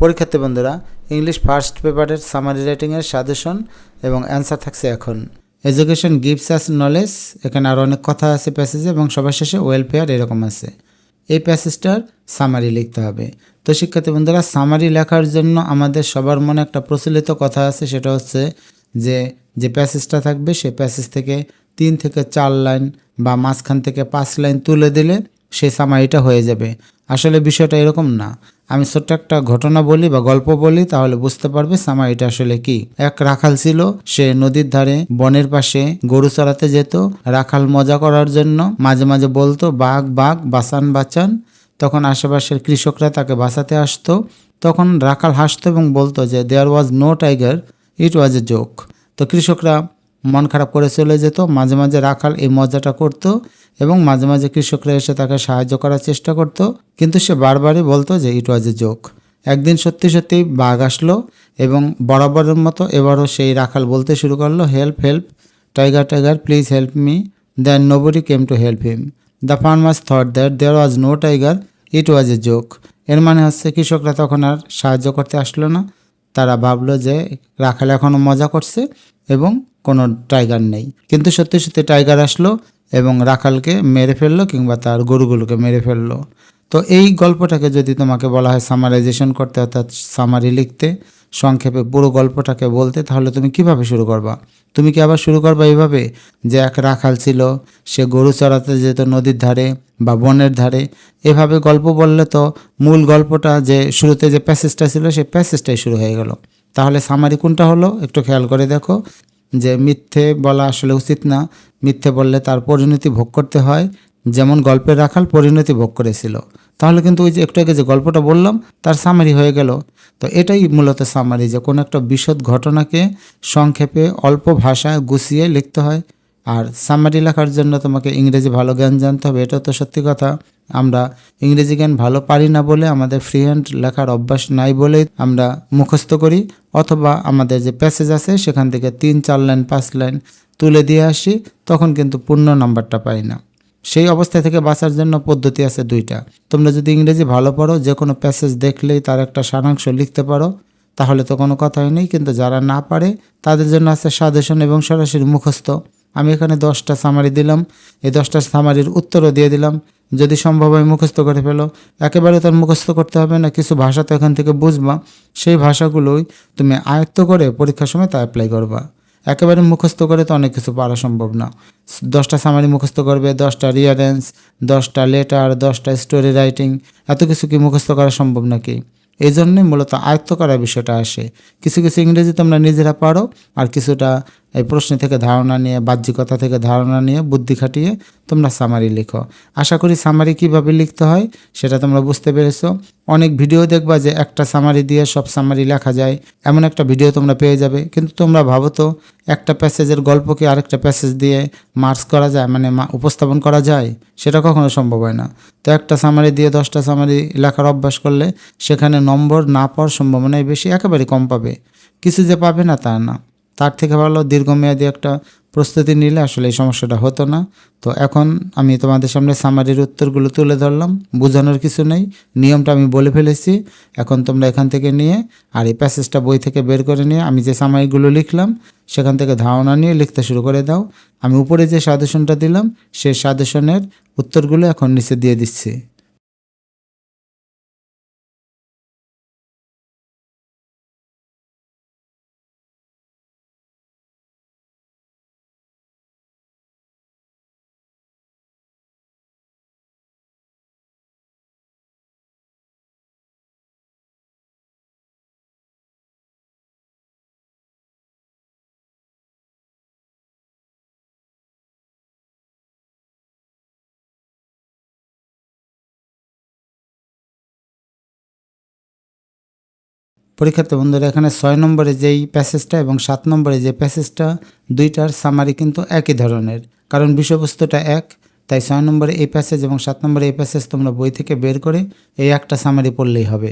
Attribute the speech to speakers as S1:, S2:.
S1: পরীক্ষার্থী বন্ধুরা English first পেপারের সামারি রাইটিংয়ের সাজেশন এবং অ্যান্সার থাকছে এখন। এডুকেশন গিভস আস নলেজ এখানে আরও অনেক কথা আছে প্যাসেজে এবং সবার শেষে ওয়েলফেয়ার এরকম আছে। এই প্যাসেজটার সামারি লিখতে হবে। তো শিক্ষার্থী বন্ধুরা সামারি লেখার জন্য আমাদের সবার মনে একটা প্রচলিত কথা আছে, সেটা হচ্ছে যে যে প্যাসেজটা থাকবে সেই প্যাসেজ থেকে তিন থেকে চার লাইন বা মাঝখান থেকে পাঁচ লাইন তুলে দিলে সেই সামারিটা হয়ে যাবে। আসলে বিষয়টা এরকম না। আমি ছোট্ট একটা ঘটনা বলি বা গল্প বলি, তাহলে বুঝতে পারবে সামারিটা আসলে কি। এক রাখাল ছিল, সে নদীর ধারে বনের পাশে গরু চড়াতে যেত। রাখাল মজা করার জন্য মাঝে মাঝে বলতো, বাঘ বাঘ, বাঁচান বাঁচান। তখন আশেপাশের কৃষকরা তাকে বাঁচাতে আসতো। তখন রাখাল হাসতো এবং বলতো যে there was no tiger it was a joke তো কৃষকরা মন খারাপ করে চলে যেত। মাঝে মাঝে রাখাল এই মজাটা করত এবং মাঝে মাঝে কৃষকরা এসে তাকে সাহায্য করার চেষ্টা করত। কিন্তু সে বারবারই বলতো যে, ইট ওয়াজ এ জোক। একদিন সত্যি সত্যি বাঘ আসলো এবং বরাবরের মতো এবারও সেই রাখাল বলতে শুরু করল, help help, tiger tiger, please help me. Then nobody came to help him the farmers thought that there was no tiger it was a joke এর মানে হচ্ছে কৃষকরা তখন আর সাহায্য করতে আসলো না। তারা ভাবলো যে, রাখাল এখনও মজা করছে এবং কোনো টাইগার নেই। কিন্তু সত্যি সত্যি টাইগার আসলো এবং রাখালকে মেরে ফেলল কিংবা তার গরুগুলোকে মেরে ফেলল। তো এই গল্পটাকে যদি তোমাকে বলা হয় সামারাইজেশন করতে, অর্থাৎ সামারি লিখতে, সংক্ষেপে পুরো গল্পটাকে বলতে, তাহলে তুমি কীভাবে শুরু করবা? তুমি কি আবার শুরু করবা এইভাবে? যে এক রাখাল ছিল, সে গরু চড়াতে যেত নদীর ধারে বা বনের ধারে। এভাবে গল্প বললে তো মূল গল্পটা যে শুরুতে যে প্যাসেজটা ছিল, সেই প্যাসেজটাই শুরু হয়ে গেল। তাহলে সামারি কোনটা হলো? একটু খেয়াল করে দেখো। যে মিথ্যে বলা আসলে উচিত না। মিথ্যে বললে তার পরিণতি ভোগ করতে হয়। যেমন গল্পের রাখাল পরিণতি ভোগ করেছিল। তাহলে কিন্তু ওই যে একটু আগে যে গল্পটা বললাম, তার সামারি হয়ে গেল। তো এটাই মূলত সামারি যে কোনো একটা বিশদ ঘটনাকে সংক্ষেপে অল্প ভাষায় গুছিয়ে লিখতে হয়। আর সামারি লেখার জন্য তোমাকে ইংরেজি ভালো জ্ঞান জানতে হবে এটা তো সত্যি কথা। আমরা ইংরেজি জ্ঞান ভালো পারি না বলে, আমাদের ফ্রি হ্যান্ড লেখার অভ্যাস নাই বলেই আমরা মুখস্থ করি। অথবা আমাদের যে প্যাসেজ আছে, সেখান থেকে তিন, চার লাইন, পাঁচ লাইন তুলে দিয়ে আসি, তখন কিন্তু পূর্ণ নাম্বারটা পাই না। সেই অবস্থা থেকে বাঁচার জন্য পদ্ধতি আছে দুইটা। তোমরা যদি ইংরেজি ভালো পড়ো যে কোনো প্যাসেজ দেখলেই তার একটা সারাংশ লিখতে পারো। তাহলে তো কোনো কথাই নেই, কিন্তু যারা না পারে, তাদের জন্য আছে সাজেশন এবং সরাসরি মুখস্থ। আমি এখানে দশটা সামারি দিলাম। এই দশটা সামারির উত্তরও দিয়ে দিলাম। যদি সম্ভব হয় মুখস্থ করে ফেলো। একেবারে তার মুখস্থ করতে হবে না, কিছু ভাষা তো এখান থেকে বুঝবা। সেই ভাষাগুলোই তুমি আয়ত্ত করে পরীক্ষার সময় তা অ্যাপ্লাই করবা। একেবারে মুখস্থ করে তো অনেক কিছু পারা সম্ভব না। দশটা সামারি মুখস্থ করবে, দশটা রিয়ারেন্স দশটা লেটার দশটা স্টোরি রাইটিং এত কিছু কি মুখস্থ করা সম্ভব নাকি? এই জন্যই মূলত আয়ত্ত করার বিষয়টা আসে। কিছু কিছু ইংরেজি তোমরা নিজেরা পারো, আর কিছুটা এই প্রশ্ন থেকে ধারণা নিয়ে, বাহ্যিকতা থেকে ধারণা নিয়ে বুদ্ধি খাটিয়ে তোমরা সামারি লিখো। আশা করি সামারি কীভাবে লিখতে হয় সেটা তোমরা বুঝতে পেরেছ। অনেক ভিডিও দেখবা যে একটা সামারি দিয়ে সব সামারি লেখা যায়। এমন একটা ভিডিও তোমরা পেয়ে যাবে। কিন্তু তোমরা ভাবো তো, একটা প্যাসেজের গল্পকে আরেকটা প্যাসেজ দিয়ে মার্কস করা যায় মানে উপস্থাপন করা যায়? সেটা কখনো সম্ভব হয় না। তো একটা সামারি দিয়ে দশটা সামারি লেখার অভ্যাস করলে সেখানে নম্বর না পাওয়ার সম্ভাবনাই বেশি, একেবারে কম পাবে। কিছু যে পাবে না তা না। তার থেকে ভালো দীর্ঘমেয়াদী একটা প্রস্তুতি নিলে আসলে এই সমস্যাটা হতো না। তো এখন আমি তোমাদের সামনে সামারির উত্তরগুলো তুলে ধরলাম, বোঝানোর কিছু নেই, নিয়মটা আমি বলে ফেলেছি। এখন তোমরা এখান থেকে নিয়ে আর এই প্যাসেজটা বই থেকে বের করে নিয়ে আমি যে সামারিগুলো লিখলাম, সেখান থেকে ধারণা নিয়ে লিখতে শুরু করে দাও। আমি উপরে যে সাজেশনটা দিলাম, সেই সাজেশনের উত্তরগুলো এখন নিচে দিয়ে দিচ্ছি। পরীক্ষার্থী বন্ধুরা, এখানে ছয় নম্বরে যেই প্যাসেজটা এবং সাত নম্বরে যে প্যাসেজটা দুইটার সামারি কিন্তু একই ধরনের। কারণ বিষয়বস্তুটা এক, তাই ছয় নম্বরে এই প্যাসেজ এবং সাত নম্বরে এই প্যাসেজ তোমরা বই থেকে বের করে এই একটা সামারি পড়লেই হবে।